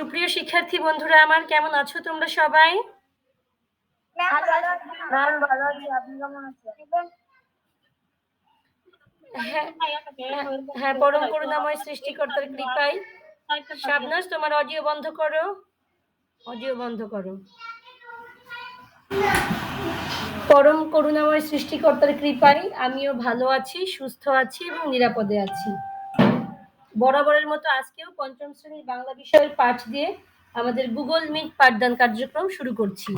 সুপ্রিয় শিক্ষার্থী বন্ধুরা আমার কেমন আছো তোমরা সবাই? আছেন? হ্যাঁ হ্যাঁ পরম করুণাময় সৃষ্টিকর্তার কৃপায়। শাবনাজ তোমার অডিও বন্ধ করো। অডিও বন্ধ করো। পরম করুণাময় সৃষ্টিকর্তার কৃপায় আমিও ভালো আছি সুস্থ আছি এবং নিরাপদে আছি। বরাবরের মতো আজকেও পঞ্চম শ্রেণির বাংলা বিষয়ের পাঠ দিয়ে আমাদের গুগল মিট পাঠদান কার্যক্রম শুরু করছি।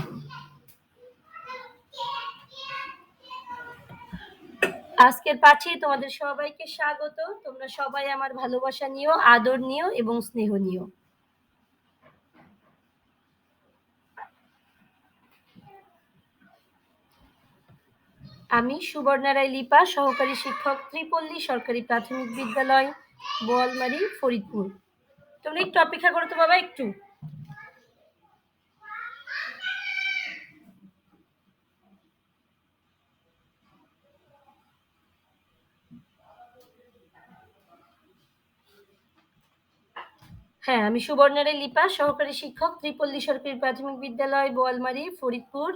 আজকের পাঠে তোমাদের সবাইকে স্বাগত। তোমরা সবাই আমার ভালোবাসা নিও, আদর নিও এবং স্নেহ নিও। আমি সুবর্ণা রায় লিপা, সহকারী শিক্ষক ত্রিপল্লী সরকারি প্রাথমিক বিদ্যালয়। বোয়ালমারি ফরিদপুর। তোমরা একটু অপেক্ষা করো তো বাবা, একটু। হ্যাঁ আমি সুবর্ণারে লিপা, সহকারী শিক্ষক, ত্রিপল্লী সরকারি প্রাথমিক বিদ্যালয় বোয়ালমারি ফরিদপুর।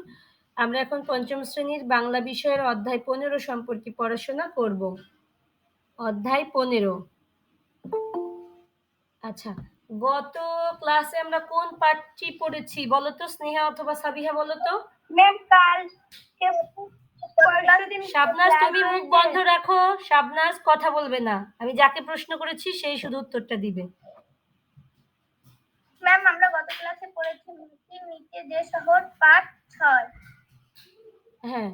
আমরা এখন পঞ্চম শ্রেণির বাংলা বিষয়ের অধ্যায় পনেরো সম্পর্কে পড়াশোনা করব। অধ্যায় পনেরো। আচ্ছা গত ক্লাসে আমরা কোন পাঠটি পড়েছি? বলো তো স্নেহা অথবা সাবিহা বলো তো ম্যাম কাল শাবনাজ তুমি মুখ বন্ধ রাখো। শাবনাজ কথা বলবে না। আমি যাকে প্রশ্ন করেছি সেই শুধু উত্তরটা দিবে। ম্যাম আমরা গত ক্লাসে পড়েছি নিচে যে শহর পাঠ ছয়। হ্যাঁ।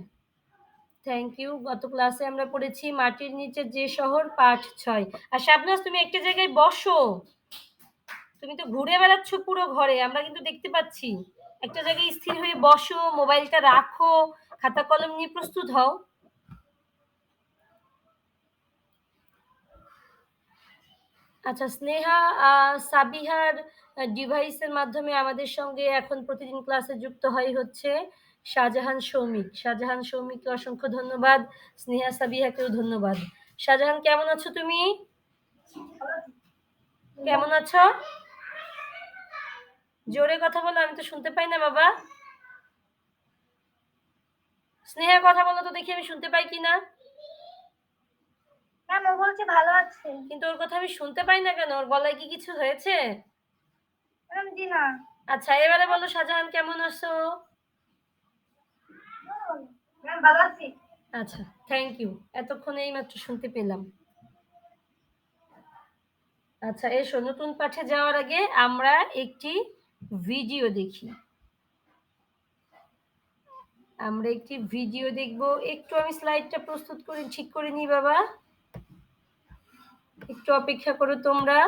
থ্যাংক ইউ গত ক্লাসে আমরা পড়েছি মাটির নিচে যে শহর, পাঠ ছয়। আর শাবনাজ তুমি একটা জায়গায় বসো। তুমি তো ঘুরে বেড়াচ্ছ পুরো ঘরে, আমরা কিন্তু দেখতে পাচ্ছি। একটা জায়গায় স্থির হয়ে বসো, মোবাইলটা রাখো, খাতা কলম নিয়ে প্রস্তুত হও। আচ্ছা স্নেহা সাবিহার ডিভাইসের মাধ্যমে আমাদের সঙ্গে এখন প্রতিদিন ক্লাসে যুক্ত হয় হচ্ছে। শাহজাহান সৌমিক। শাহজাহান সৌমিককে অসংখ্য ধন্যবাদ। স্নেহা সাবিহাকেও ধন্যবাদ। শাহজাহান কেমন আছো তুমি? কেমন আছো? জোরে কথা বলো আমি তো শুনতে পাই না বাবা। স্নেহা কথা বলো তো দেখি আমি শুনতে পাই কি না ম্যাম ও বলছে ভালো আছে। কিন্তু ওর কথা আমি শুনতে পাই না কেন? ওর গলায় কি কিছু হয়েছে? ম্যাম জি না। আচ্ছা এবারে বলো শাহজাহান কেমন আছি? আচ্ছা থ্যাংক ইউ এতক্ষণ এইমাত্র শুনতে পেলাম। আচ্ছা এসো, নতুন পাঠে যাওয়ার আগে আমরা একটি ভিডিও দেখি। আমরা একটি ভিডিও দেখব। একটু আমি স্লাইডটা প্রস্তুত করে, ঠিক করে নিই, বাবা। একটু অপেক্ষা করো তোমরা।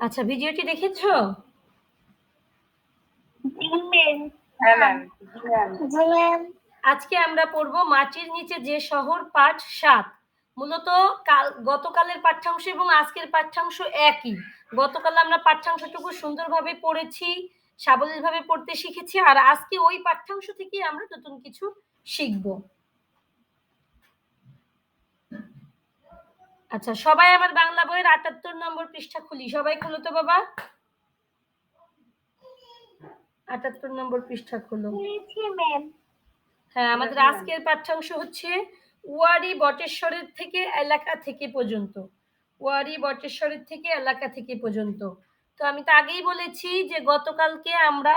আচ্ছা ভিডিওটি দেখেছ? হ্যাঁ আজকে আমরা পড়ব মাটির নিচে যে শহর পাঠ সাত। মূলত কাল গতকালের পাঠ্যাংশ এবং আজকের পাঠ্যাংশ একই। গতকাল আমরা পাঠ্যাংশটুকু সুন্দরভাবে পড়েছি সাবলীলভাবে পড়তে শিখেছি আর আজকে ওই পাঠ্যাংশ থেকে আমরা নতুন কিছু শিখব। আচ্ছা সবাই আমার বাংলা বইয়ের আটাত্তর নম্বর পৃষ্ঠা খুলি। সবাই খুলো তো বাবা। আটাত্তর নম্বর পৃষ্ঠা খুলো। হ্যাঁ আমাদের আজকের পাঠ্যাংশ হচ্ছে ওয়ারি বটেশ্বরের থেকে এলাকা থেকে পর্যন্ত। ওয়ারি বটেশ্বরের থেকে এলাকা থেকে পর্যন্ত। তো আমি তো আগেই বলেছি যে গতকালকে আমরা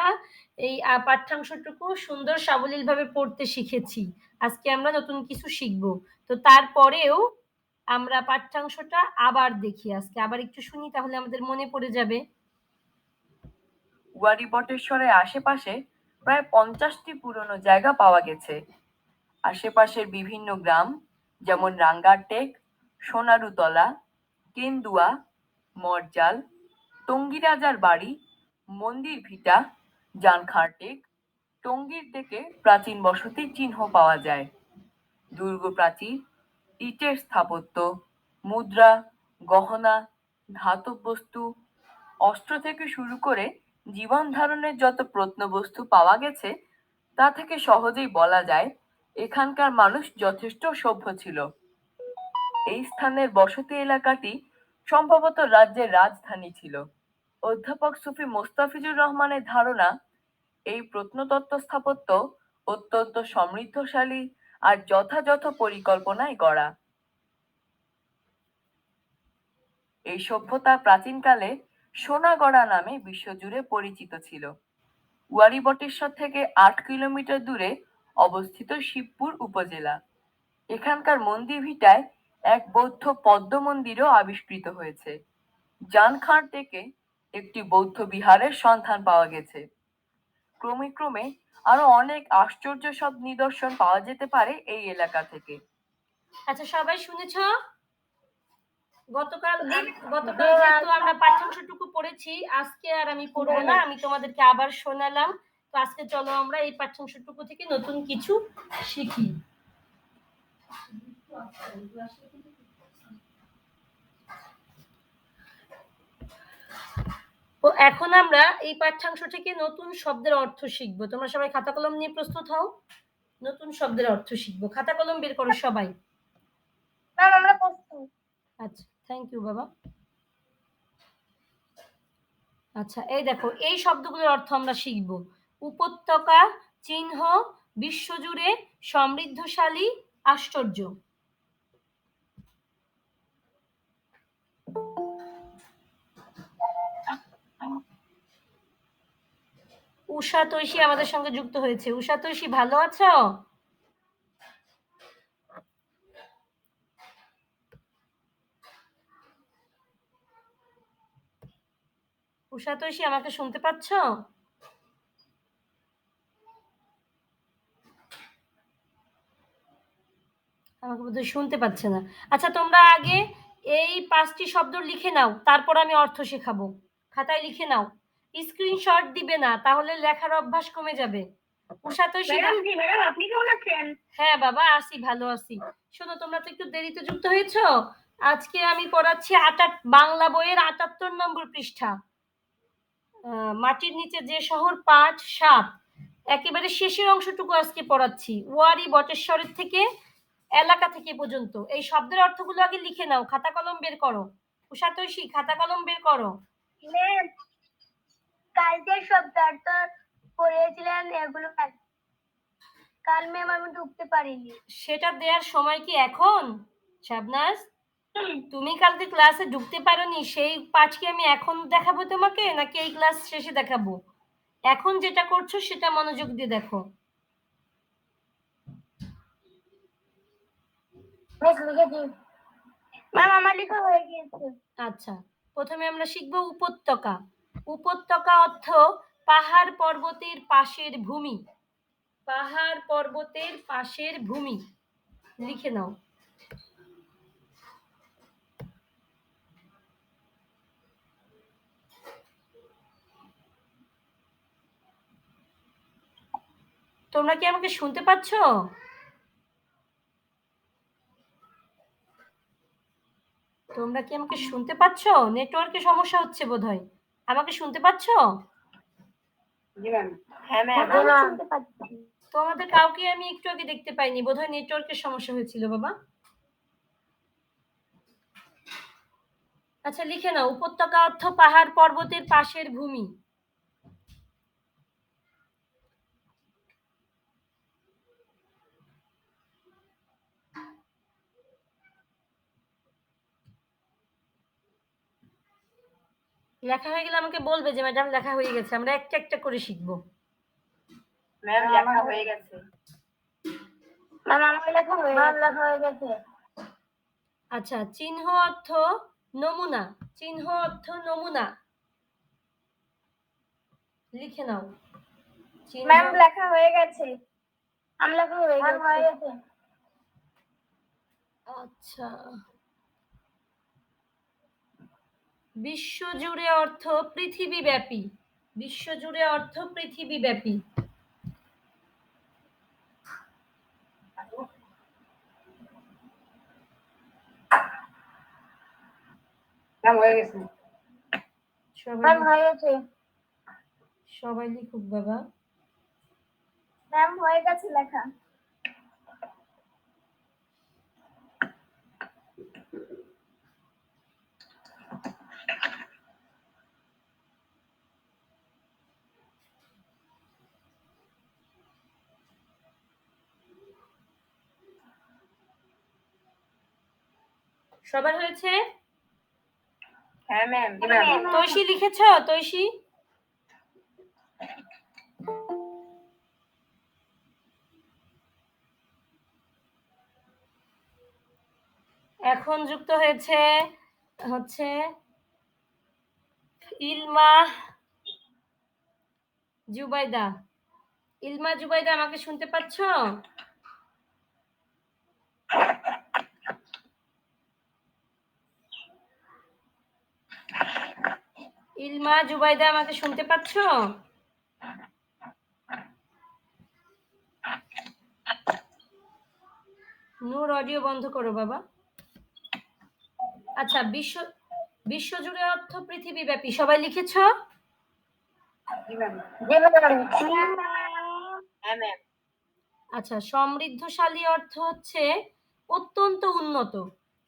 এই পাঠ্যাংশটুকু সুন্দর সাবলীলভাবে পড়তে শিখেছি। আজকে আমরা নতুন কিছু শিখব। তো তারপরেও আমরা পাঠ্যাংশটা আবার দেখি আজকে। আবার একটু শুনি তাহলে আমাদের মনে পড়ে যাবে। ওয়ারি বটেশ্বরের আশেপাশে প্রায় পঞ্চাশটি পুরনো জায়গা পাওয়া গেছে। আশেপাশের বিভিন্ন গ্রাম যেমন রাঙ্গারটেক সোনারুতলা, কেন্দুয়া, মরজাল টঙ্গী রাজার বাড়ি, মন্দির ভিটা জানখারটেক টঙ্গীর থেকে প্রাচীন বসতির চিহ্ন পাওয়া যায়। দুর্গ প্রাচীর ইটের স্থাপত্য, মুদ্রা, গহনা, ধাতব বস্তু, অস্ত্র থেকে শুরু করে জীবন ধারণের যত প্রত্নবস্তু পাওয়া গেছে, তা থেকে সহজেই বলা যায় এখানকার মানুষ যথেষ্ট সভ্য ছিল। এই স্থানের বসতি এলাকাটি সম্ভবত রাজ্যের রাজধানী ছিল। অধ্যাপক সুফি মোস্তাফিজুর রহমানের ধারণা, এই প্রত্নতত্ত্ব স্থাপত্য অত্যন্ত সমৃদ্ধশালী আর যথাযথ পরিকল্পনায় গড়া। এই সভ্যতা প্রাচীনকালে সোনাগড়া নামে বিশ্বজুড়ে পরিচিত ছিল। ওয়ারিবটেশ্বর থেকে আট কিলোমিটার দূরে অবস্থিত শিবপুর উপজেলা। এখানকার মন্দির ভিটায় এক বৌদ্ধ পদ্ম মন্দিরও আবিষ্কৃত হয়েছে। জানখাঁড় থেকে একটি বৌদ্ধ বিহারের সন্ধান পাওয়া গেছে। ক্রমে ক্রমে আরও অনেক আশ্চর্য সব নিদর্শন পাওয়া যেতে পারে এই এলাকা থেকে। আচ্ছা সবাই শুনেছ? গতকাল গতকাল যেহেতু আমরা পাঠ্যাংশটুকু পড়েছি আজকে আর আমি পড়ব না আমি তোমাদেরকে আবার শোনালাম। তো আজকে চলো আমরা এই পাঠ্যাংশটুকু থেকে নতুন কিছু শিখি। এখন আমরা এই পাঠ্যাংশ থেকে নতুন শব্দের অর্থ শিখব। তোমরা সবাই খাতা কলম নিয়ে প্রস্তুত হও। নতুন শব্দের অর্থ শিখব। খাতা কলম বের করো সবাই। আমরা প্রস্তুত। আচ্ছা থ্যাংক ইউ বাবা। আচ্ছা এই দেখো এই শব্দগুলোর অর্থ আমরা শিখব। উপত্যকা চিহ্ন বিশ্বজুড়ে সমৃদ্ধশালী আশ্চর্য। উষা তৈশী আমাদের সঙ্গে যুক্ত হয়েছে। উষা তৈশী, ভালো আছো? উষা তৈশী, আমাকে শুনতে পাচ্ছ? আমাকে বোধহয় শুনতে পাচ্ছে না। আচ্ছা তোমরা আগে এই পাঁচটি শব্দ লিখে নাও, তারপর আমি অর্থ শেখাবো। খাতায় লিখে নাও। স্ক্রিনশট দিবে না তাহলে লেখার অভ্যাস কমে যাবে। উষা ম্যাডাম আপনি কেমন আছেন? হ্যাঁ বাবা আসি ভালো আছি। শোনো তোমরা তো একটু দেরিতে যুক্ত হয়েছো। আজকে আমি পড়াচ্ছি আটাত বাংলা বইয়ের আটাত্তর নম্বর পৃষ্ঠা। মাটির নিচে যে শহর পাঁচ সাত একেবারে শেষের অংশটুকু আজকে পড়াচ্ছি। ওয়ারি বটেশ্বরের থেকে এলাকা থেকে পর্যন্ত। এই শব্দের অর্থগুলো আগে লিখে নাও খাতা কলম বের করো। উষা তৈশী খাতা কলম বের করো। ম্যাম কাল যে শব্দার্থ পড়িয়েছিলেন এগুলো কাল- কাল ম্যাম আমি ঢুকতে পারিনি। সেটা দেওয়ার সময় কি এখন? শাবনাজ তুমি কালকে ক্লাসে ঢুকতে পারোনি সেই পাঠ কি আমি এখন দেখাবো তোমাকে নাকি এই ক্লাস শেষে দেখাবো? এখন যেটা করছ সেটা মনোযোগ দিয়ে দেখো। ম্যাম আমার লেখা হয়ে গিয়েছে। আচ্ছা প্রথমে আমরা শিখব উপত্যকা। উপত্যকা অর্থ পাহাড় পর্বতের পাশের ভূমি। পাহাড় পর্বতের পাশের ভূমি। লিখে নাও। তোমরা কি আমাকে শুনতে পাচ্ছ? তোমরা কি আমাকে শুনতে পাচ্ছ? নেটওয়ার্কের সমস্যা হচ্ছে বোধহয়। আমাকে শুনতে পাচ্ছ? হ্যাঁ ম্যাম আমি শুনতে পাচ্ছি। তোমাদের কাউকে আমি একটু আগে দেখতে পাইনি। বোধহয় নেটওয়ার্কের সমস্যা হয়েছিল বাবা। আচ্ছা লিখে নাও। উপত্যকা অর্থ পাহাড় পর্বতের পাশের ভূমি। লেখা হয়ে গেলে আমাকে বলবে যে ম্যাডাম লেখা হয়ে গেছে আমরা একটা একটা করে শিখব। ম্যাম লেখা হয়ে গেছে। ম্যাম আমার লেখা হয়ে ম্যাম লেখা হয়ে গেছে। আচ্ছা চিহ্ন অর্থ নমুনা চিহ্ন অর্থ নমুনা। লিখে নাও। ম্যাম লেখা হয়ে গেছে। আমার লেখা হয়ে গেছে। আচ্ছা। বিশ্বজুড়ে অর্থ পৃথিবীব্যাপী। বিশ্বজুড়ে অর্থ পৃথিবীব্যাপী। সবাই ম্যাম সবাই লিখুক বাবা। ম্যাম হয়ে গেছে লেখা। সবার হয়েছে? হ্যাঁ ম্যাম তৈশি লিখেছ? তৈশি এখন যুক্ত হয়েছে হচ্ছে ইলমা জুবাইদা। ইলমা জুবাইদা আমাকে শুনতে পাচ্ছ? ইলমা জুবাইদা আমাকে শুনতে পাচ্ছ? নূর অডিও বন্ধ করো বাবা। আচ্ছা বিশ্ব বিশ্বজুড়ে অর্থ পৃথিবীব্যাপী সবাই লিখেছ? হ্যাঁ আচ্ছা সমৃদ্ধশালী অর্থ হচ্ছে অত্যন্ত উন্নত।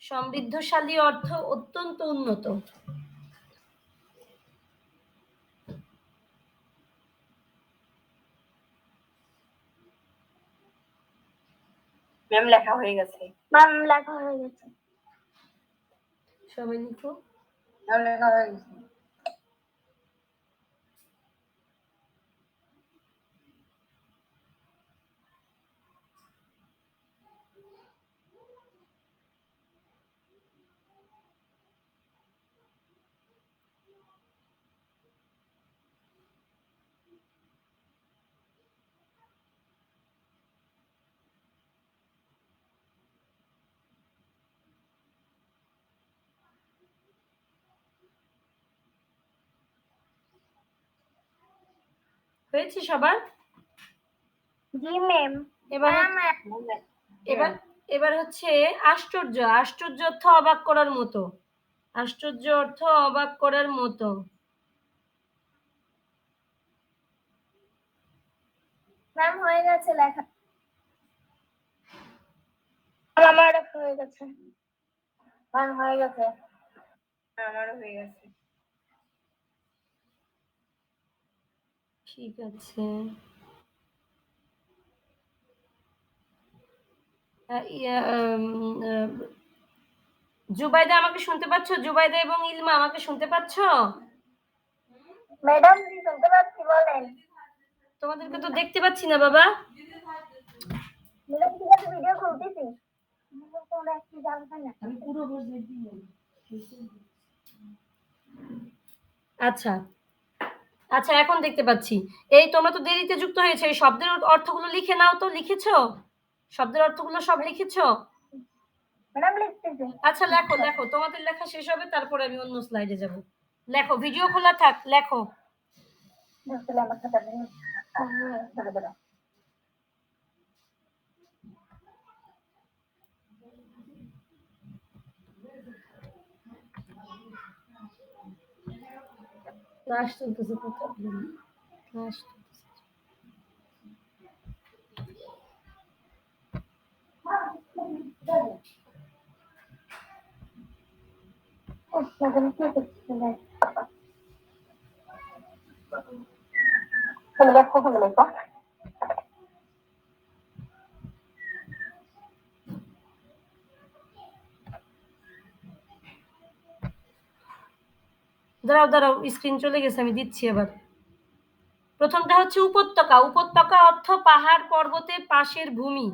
সমৃদ্ধশালী অর্থ অত্যন্ত উন্নত। ম্যাম লেখা হয়ে গেছে। ম্যাম লেখা হয়ে গেছে। সবাই লিখো। ম্যাম লেখা হয়ে গেছে। হয়েছে সবার? জি ম্যাম এবার এবার এবার হচ্ছে আশ্চর্য। আশ্চর্য অর্থ অবাক করার মতো। আশ্চর্য অর্থ অবাক করার মতো। ম্যাম হয়ে গেছে লেখা। আমার হয়ে গেছে। ম্যাম হয়ে গেছে। আমারও হয়ে গেছে। ঠিক আছে। জুবাইদা আমাকে শুনতে পাচ্ছ? জুবাইদা এবং ইলমা আমাকে শুনতে পাচ্ছ? ম্যাডাম শুনতে পাচ্ছি বলেন। তোমাদেরকে তো দেখতে পাচ্ছি না বাবা। ঠিক আছে ভিডিও খুলতেছি। তোমরা একটু জানবে না। আচ্ছা। আচ্ছা এখন দেখতে পাচ্ছি এই তোমরা তো দেরিতে যুক্ত হয়েছে এই শব্দের অর্থগুলো লিখে নাও তো লিখেছো শব্দের অর্থগুলো সব লিখেছো আচ্ছা লেখো লেখো তোমাদের লেখা শেষ হবে তারপরে আমি অন্য স্লাইডে যাব লেখো ভিডিও খোলা থাক লেখো বুঝলে আমার খাতা নেই ধরে ধরে ক্লাস চলতেছে কোথাও ক্লাস ম্যাডাম কি করছেন লেখো তুমি লেখো দাঁড়াও দাঁড়াও স্ক্রিন চলে গেছে, আমি দিচ্ছি এবার। প্রথমটা হচ্ছে উপত্যকা। উপত্যকা অর্থ পাহাড় পর্বতের পাশের ভূমি।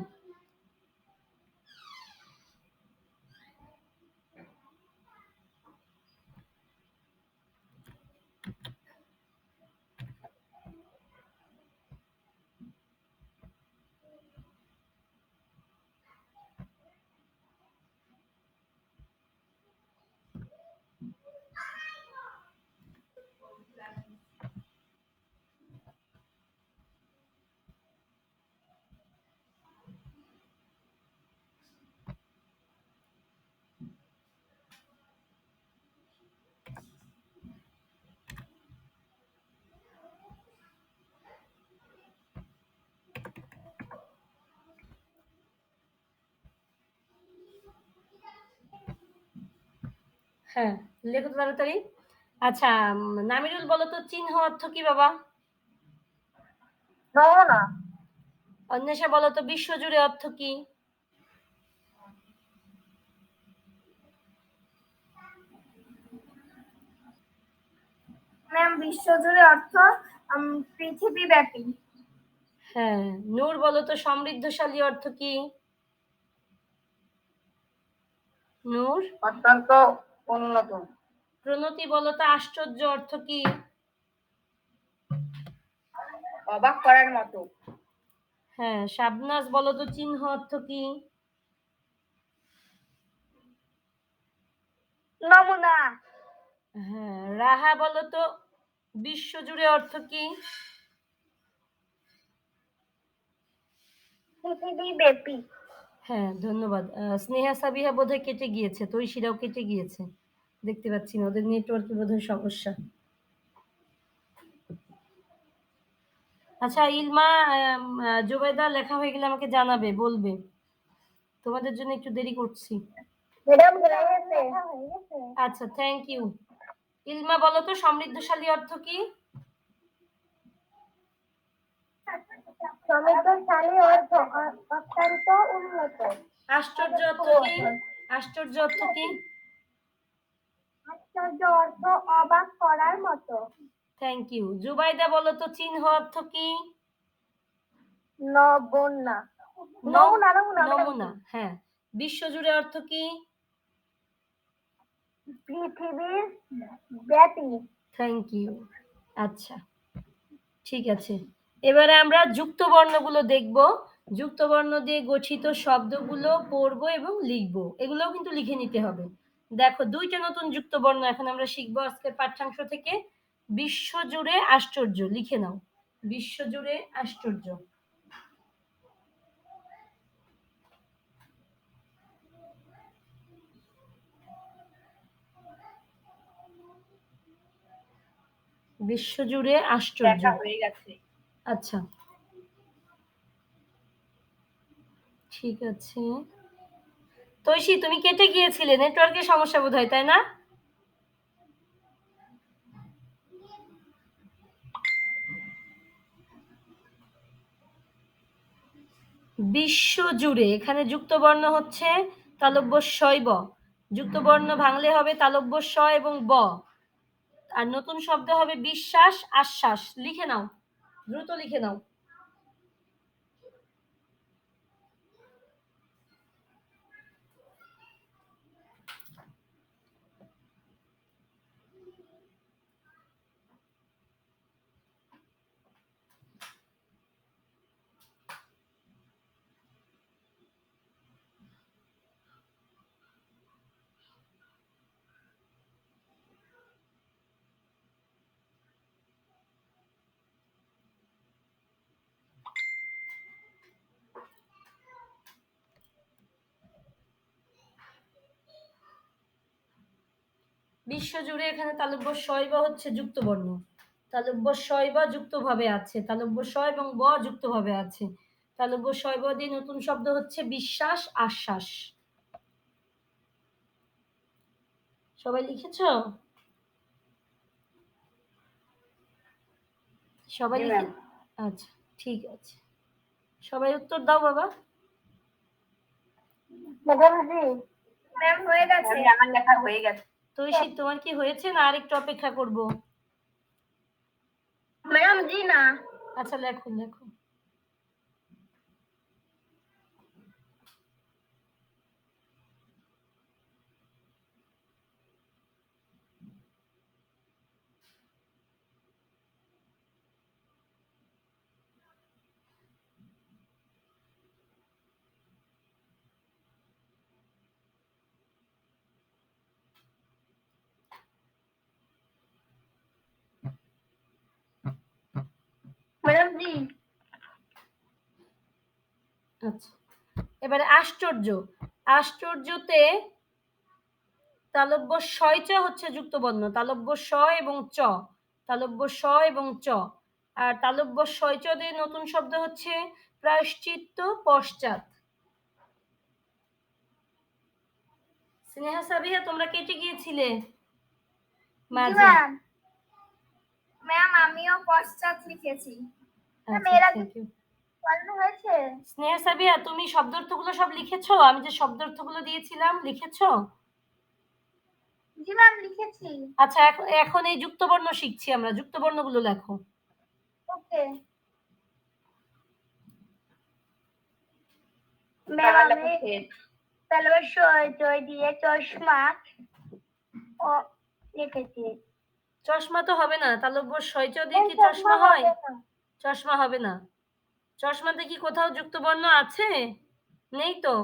হ্যাঁ লেখো তো তাড়াতাড়ি। আচ্ছা নামিরুল বলো তো চিহ্ন অর্থ কি বাবা? নমুনা অন্বেষা বলো তো বিশ্বজুড়ে অর্থ কি? ম্যাম বিশ্বজুড়ে অর্থ পৃথিবী ব্যাপী হ্যাঁ নূর বলো তো সমৃদ্ধশালী অর্থ কি? নূর? অত্যন্ত উন্নত প্রণতি বলো তো আশ্চর্য অর্থ কি? অবাক করার মতো। হ্যাঁ শাবনাজ বলো তো চিহ্ন অর্থ কি? নমুনা। হ্যাঁ রাহা বলতো বিশ্বজুড়ে অর্থ কি? পৃথিবী ব্যাপী। হ্যাঁ ধন্যবাদ। স্নেহা সাবিহা বোধহয় কেটে গিয়েছে তৈশিরাও কেটে গিয়েছে। দেখতে পাচ্ছি না ওদের নেটওয়ার্কে বোধহয় সমস্যা। আচ্ছা ইলমা আম, জোবাইদা লেখা হয়ে গেলে আমাকে জানাবে বলবে। তোমাদের জন্য একটু দেরি করছি। ম্যাডাম আচ্ছা থ্যাংক ইউ ইলমা বলো তো সমৃদ্ধশালী অর্থ কি? অত্যন্ত উন্নত। আশ্চর্য অর্থ কি? আশ্চর্য অর্থ কি? আশ্চর্য অর্থ অবাক করার মতো। থ্যাংক ইউ জুবাইদা বলো তো চিহ্ন অর্থ কি? নবনা নমুনা নমুনা হ্যাঁ। বিশ্বজুড়ে অর্থ কি? পৃথিবীর ব্যাপী। থ্যাংক ইউ আচ্ছা ঠিক আছে। এবারে আমরা যুক্ত বর্ণগুলো দেখব। যুক্ত বর্ণ দিয়ে গঠিত শব্দগুলো পড়ব এবং লিখব। এগুলোও কিন্তু লিখে নিতে হবে। দেখো, দুইটা নতুন যুক্ত বর্ণ এখন আমরা শিখব আজকের পাঠ্যাংশ থেকে। বিশ্বজুড়ে আশ্চর্য, লিখে নাও। বিশ্বজুড়ে আশ্চর্য। বিশ্বজুড়ে আশ্চর্য। হয়ে গেছে। আচ্ছা। ঠিক আছে। তৈশি, তুমি কেটে গিয়েছিলে। নেটওয়ার্কের সমস্যা বোধ হয় তাই না? বিশ্ব জুড়ে, এখানে যুক্ত বর্ণ হচ্ছে তালব্য শৈব। যুক্ত বর্ণ ভাঙলে হবে তালব্য স এবং ব। আর নতুন শব্দ হবে বিশ্বাস, আশ্বাস। লিখে নাও। দ্রুত লিখে নাও। বিশ্বজুড়ে এখানে তালব্য শৈব হচ্ছে যুক্ত বর্ণ তালব্য শৈব যুক্ত ভাবে আছে তালব্য স এবং ব যুক্ত ভাবে আছে। তালব্য শৈব দিয়ে নতুন শব্দ হচ্ছে বিশ্বাস আশ্বাস। সবাই লিখেছ? সবাই লিখে আচ্ছা ঠিক আছে। সবাই উত্তর দাও বাবা। ম্যাম হয়ে গেছে। আমার লেখা হয়ে গেছে। তৈশি তোমার কি হয়েছে না আরেকটু অপেক্ষা করব? ম্যাডাম জি না। আচ্ছা লেখো লেখো ম্যাডাম জি আচ্ছা এবারে আশ্চর্য। আশ্চর্যতে তালব্য শয় চ হচ্ছে যুক্ত বর্ণ তালব্য স এবং চ। তালব্য স এবং চ। আর তালব্য শয় চ দিয়ে নতুন শব্দ হচ্ছে প্রায়শ্চিত্ত পশ্চাৎ। স্নেহা সাবিহা তোমরা কেটে গিয়েছিলে? মাঝে। ম্যাম ম্যাম আমিও পশ্চাৎ লিখেছি। থ্যাংক ইউ পড়ানো হয়েছে? স্নেহা সাবিয়া তুমি শব্দার্থগুলো সব লিখেছো? আমি যে শব্দার্থগুলো দিয়েছিলাম লিখেছো? জি ম্যাম লিখেছি। আচ্ছা এখন এই যুক্তবর্ণ শিখছি আমরা। যুক্তবর্ণগুলো লেখো। ওকে। ম্যাম আমি তালবার সই দিয়ে চশমা ও লিখেছি। চশমা তো হবে না। তালব্য শৈচ দিয়ে কি চশমা হয়? চশমা হবে না। চশমাতে কি কোথাও যুক্ত বর্ণ আছে? নেই তো।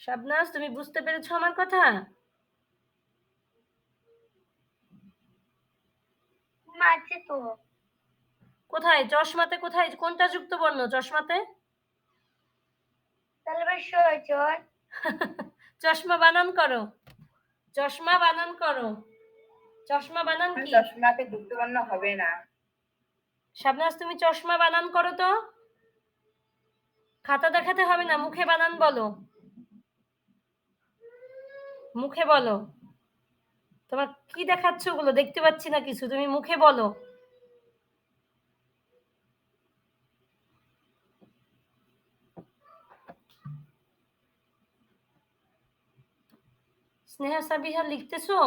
শাবনাজ তুমি বুঝতে পেরেছ আমার কথা? আছে তো। কোথায়? চশমাতে কোথায়? কোনটা যুক্ত বর্ণ চশমাতে চশমা বানান করো। চশমা বানান করো। চশমা বানান কি? চশমাতে যুক্তবর্ণ হবে না। শাবনাজ তুমি চশমা বানান করো তো। খাতা দেখাতে হবে না মুখে বানান বলো। মুখে বলো। তোমার কি দেখাচ্ছ ওগুলো? দেখতে পাচ্ছি না কিছু তুমি মুখে বলো। স্নেহা সাবিহা লিখতেছো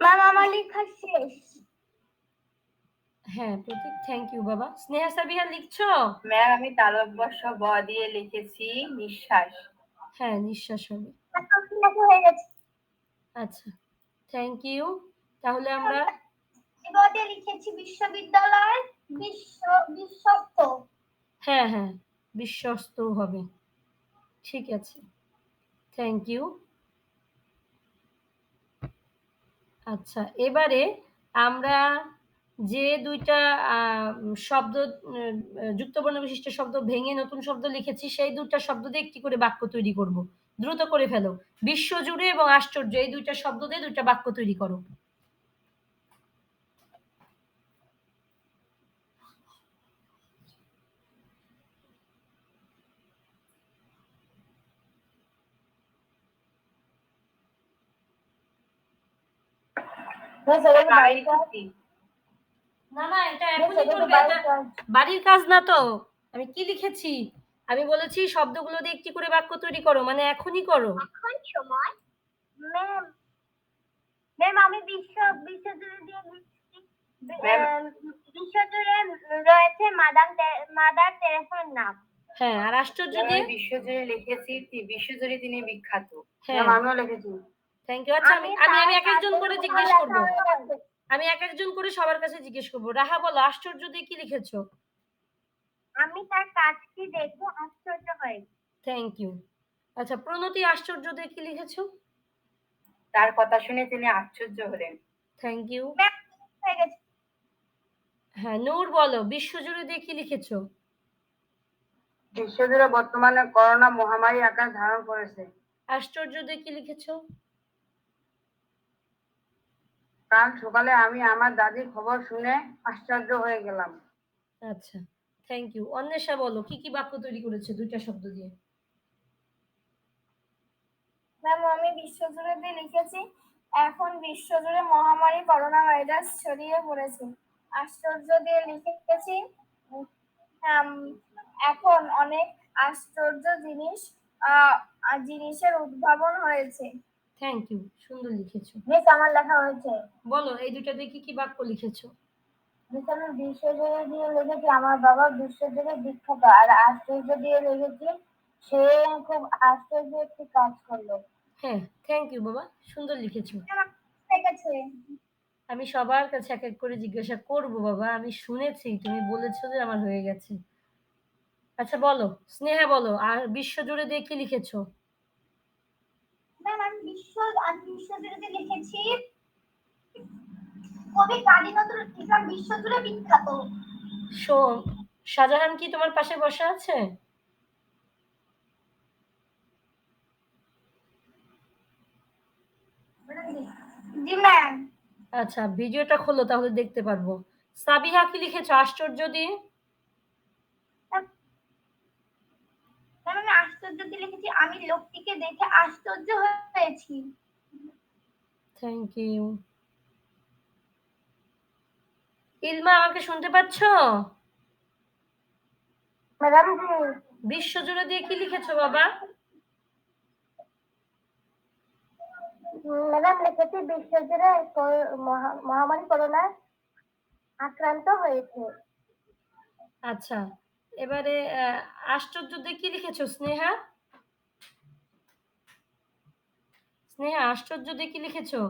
ম্যাম আমার লেখা শেষ? হ্যাঁ প্রতীক থ্যাংক ইউ বাবা। স্নেহা সাবিহা লিখছো? ম্যাম আমি ব দিয়ে লিখেছি নিঃশ্বাস। হ্যাঁ নিঃশ্বাস হবে। আচ্ছা থ্যাংক ইউ তাহলে আমরা লিখেছি বিশ্ববিদ্যালয় বিশ্ব বিশ্বস্ত। হ্যাঁ হ্যাঁ বিশ্বস্ত হবে। ঠিক আছে। থ্যাংক ইউ আচ্ছা এবারে আমরা যে দুইটা শব্দ উম, যুক্তবর্ণ বিশিষ্ট শব্দ ভেঙে নতুন শব্দ লিখেছি সেই দুইটা শব্দ দিয়ে একটি করে বাক্য তৈরি করব। দ্রুত করে ফেলো। বিশ্বজুড়ে এবং আশ্চর্য এই দুইটা শব্দ দিয়ে দুইটা বাক্য তৈরি করো বাড়ি ছুটি না না এটা এখনই করবে বাড়ির কাজ। না তো। আমি কি লিখেছি? আমি বলেছি শব্দগুলো দিয়ে একটি করে বাক্য তৈরি করো মানে এখনই করো। এখন সময়? ম্যাম ম্যাম আমি বিশ্ব বিশ্বজুড়ে দিয়ে লিখছি। বিশ্বজুড়ে রয়েছে মাদাম মাদার নাম। হ্যাঁ আর আশ্চর্য বিশ্বজুড়ে লিখেছি বিশ্বজুড়ে তিনি বিখ্যাত। হ্যাঁ। আমিও লিখেছি। থ্যাংক ইউ আচ্ছা আমি আমি আমি এক একজন করে জিজ্ঞেস করব। আমি এক একজন করে সবার কাছে জিজ্ঞেস করব। রাহা বলো আশ্চর্য দিয়ে কি লিখেছো? আমি তার কাজটি দেখে আশ্চর্য হই থ্যাংক ইউ আচ্ছা প্রণতি আশ্চর্য দিয়ে কি লিখেছো? তার কথা শুনে তিনি আশ্চর্য হলেন। থ্যাংক ইউ হয়ে হ্যাঁ নূর বলো বিশ্বজুড়ে দিয়ে কি লিখেছো? বিশ্বজুড়ে বর্তমানে করোনা মহামারী আকার ধারণ করেছে। আশ্চর্য দিয়ে কি লিখেছো? কাল সকালে আমি আমার দাদির খবর শুনে আশ্চর্য হয়ে গেলাম। আচ্ছা থ্যাংক ইউ অন্বেষা বলো কি কি বাক্য তৈরি করেছে দুইটা শব্দ দিয়ে? ম্যাম আমি বিশ্বজুড়ে দিয়ে লিখেছি এখন বিশ্বজুড়ে মহামারী করোনা ভাইরাস ছড়িয়ে পড়েছে। আশ্চর্য দিয়ে লিখেছি এখন অনেক আশ্চর্য জিনিস জিনিসের উদ্ভাবন হয়েছে। থ্যাংক ইউ সুন্দর লিখেছো। বেশ আমার লেখা হয়েছে। বলো এই দুইটা দিয়ে কি কি বাক্য লিখেছো? বেশ আমি বিশ্বজুড়ে দিয়ে লিখেছি আমার বাবা বিশ্বজুড়ে বিখ্যাত আর আশ্চর্য দিয়ে লিখেছি সে খুব আশ্চর্য একটি কাজ করল। হ্যাঁ থ্যাংক ইউ বাবা সুন্দর লিখেছো। ঠিক আছে আমি সবার কাছে এক এক করে জিজ্ঞাসা করব বাবা আমি শুনেছি তুমি বলেছ যে আমার হয়ে গেছে। আচ্ছা বলো স্নেহা বলো আর বিশ্বজুড়ে দিয়ে কি লিখেছো? ম্যাম আমি বিশ্ব আমি বিশ্বজুড়ে লিখেছি কবি কাজী নজরুল ইসলাম বিশ্বজুড়ে বিখ্যাত। শাহজাহান কি তোমার পাশে বসে আছে? জি ম্যাম আচ্ছা ভিডিওটা খোলো তাহলে দেখতে পারব। সাবিহা কি লিখেছো? আশ্চর্য দিয়ে ম্যাম আমি আশ্চর্য দিয়ে লিখেছি আমি লোকটিকে দেখে আশ্চর্য হয়েছি। থ্যাংক ইউ ইলমা আমাকে শুনতে পাচ্ছো? ম্যাডাম জি বিশ্বজুড়ে দিয়ে কি লিখেছো বাবা? ম্যাডাম লিখেছি বিশ্বজুড়ে মহামারী করোনা আক্রান্ত হয়েছে। আচ্ছা। এবারে আশ্চর্য কি লিখেছো স্নেহা? স্নেহা আশ্চর্য কি লিখেছো?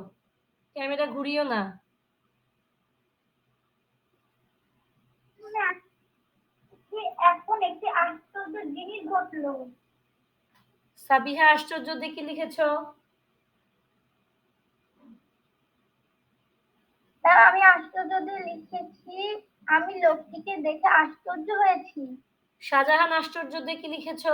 ক্যামেরা ঘুরিও না। এখন একটি আশ্চর্য জিনিস ঘটলো? সাবিহা আশ্চর্য কি লিখেছো? আমি আশ্চর্য দিয়ে লিখেছি। আমি লোকটিকে দেখে আশ্চর্য হয়েছি। শাহজাহান আশ্চর্য দিয়ে কি লিখেছো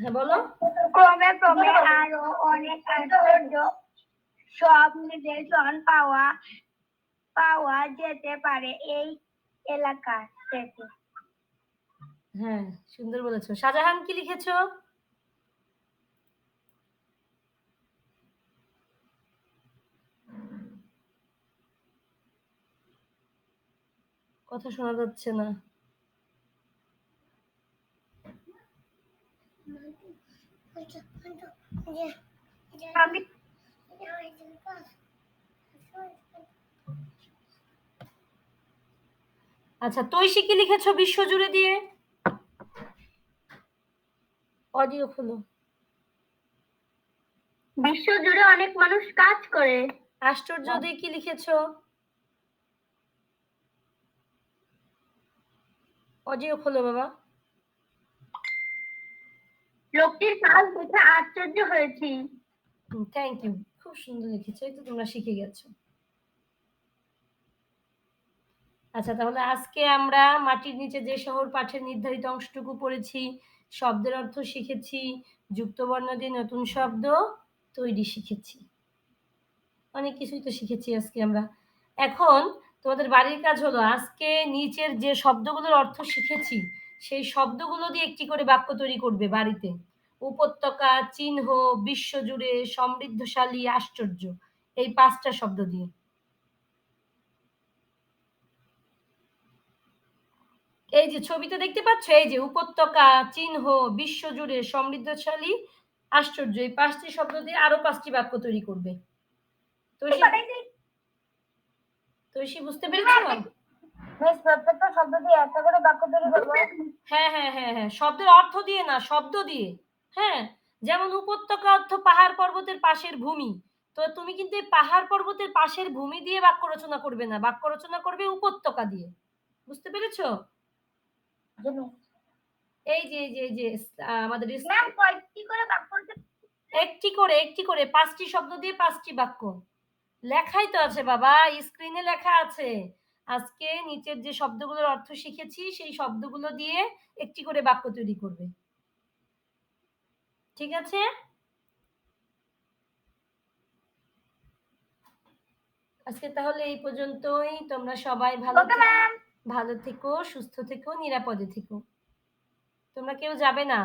হ্যাঁ বলো। ক্রমে ক্রমে আরও অনেক আশ্চর্য সব নিদর্শন পাওয়া পাওয়া যেতে পারে এই এলাকা থেকে। হ্যাঁ সুন্দর বলেছ। শাহজাহান কি লিখেছো? কথা শোনা যাচ্ছে না। আমি আচ্ছা তৈশি কি লিখেছো বিশ্বজুড়ে দিয়ে? অডিও খোলো। বিশ্ব জুড়ে অনেক মানুষ কাজ করে। আশ্চর্য দিয়ে কি লিখেছো? অডিও খোলো বাবা। লোকটির কাজ দেখে আশ্চর্য হয়েছি। থ্যাংক ইউ খুব সুন্দর লিখেছো এই তো তোমরা শিখে গেছো। আচ্ছা তাহলে আজকে আমরা মাটির নিচে যে শহর পাঠের নির্ধারিত অংশটুকু পড়েছি শব্দের অর্থ শিখেছি যুক্ত বর্ণ দিয়ে নতুন শব্দ তৈরি শিখেছি। অনেক কিছুই তো শিখেছি আজকে আমরা। এখন তোমাদের বাড়ির কাজ হলো আজকে নিচের যে শব্দগুলোর অর্থ শিখেছি, সেই শব্দগুলো দিয়ে একটি করে বাক্য তৈরি করবে বাড়িতে। উপত্যকা, চিহ্ন, বিশ্বজুড়ে সমৃদ্ধশালী, আশ্চর্য। এই পাঁচটা শব্দ দিয়ে। এই যে ছবিতে দেখতে পাচ্ছ, এই যে উপত্যকা, চিহ্ন, বিশ্বজুড়ে সমৃদ্ধশালী, আশ্চর্য। এই পাঁচটি শব্দ দিয়ে আরও পাঁচটি বাক্য তৈরি করবে। তৈশি তৈশি বুঝতে পেরেছ? বেশ প্রত্যেকটা শব্দ দিয়ে একটা করে বাক্য তৈরি করব। হ্যাঁ হ্যাঁ হ্যাঁ হ্যাঁ শব্দের অর্থ দিয়ে না শব্দ দিয়ে হ্যাঁ? যেমন উপত্যকা অর্থ পাহাড় পর্বতের পাশের ভূমি। তো তুমি কিন্তু এই পাহাড় পর্বতের পাশের ভূমি দিয়ে বাক্য রচনা করবে না বাক্য রচনা করবে উপত্যকা দিয়ে। বুঝতে পেরেছ? এই যে এই যে এই যে আমাদের কয়টি করে বাক্য একটি করে একটি করে পাঁচটি শব্দ দিয়ে পাঁচটি বাক্য। লেখাই তো আছে বাবা স্ক্রিনে লেখা আছে। আজকে নিচের যে শব্দগুলোর অর্থ শিখেছি সেই শব্দগুলো দিয়ে একটি করে বাক্য তৈরি করবে। ঠিক আছে? আজকে তাহলে এই পর্যন্তই। তোমরা সবাই ভালো ভালো থেকো সুস্থ থেকো নিরাপদে থেকো। তোমরা কেউ যাবে না?